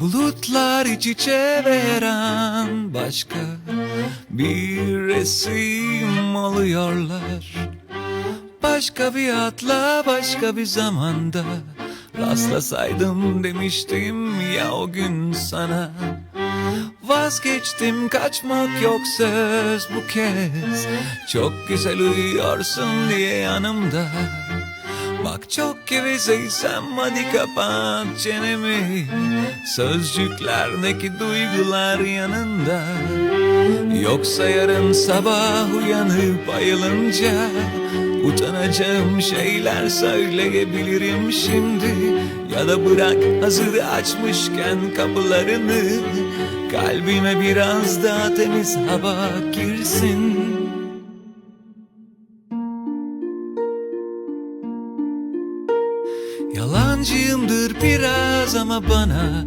Bulutlar iç içe veren başka bir resim oluyorlar Başka bir atla başka bir zamanda Rastlasaydım demiştim ya o gün sana. Vazgeçtim kaçmak yok söz bu kez. Çok güzel uyuyorsun diye yanımda Bak çok gevezeysem hadi kapat çenemi. Sözcüklerdeki duygular yanında. Yoksa yarın sabah uyanıp ayılınca Utanacağım şeyler söyleyebilirim şimdi. Ya da bırak hazır açmışken kapılarını Kalbime biraz daha temiz hava girsin Yalancıyımdır biraz ama bana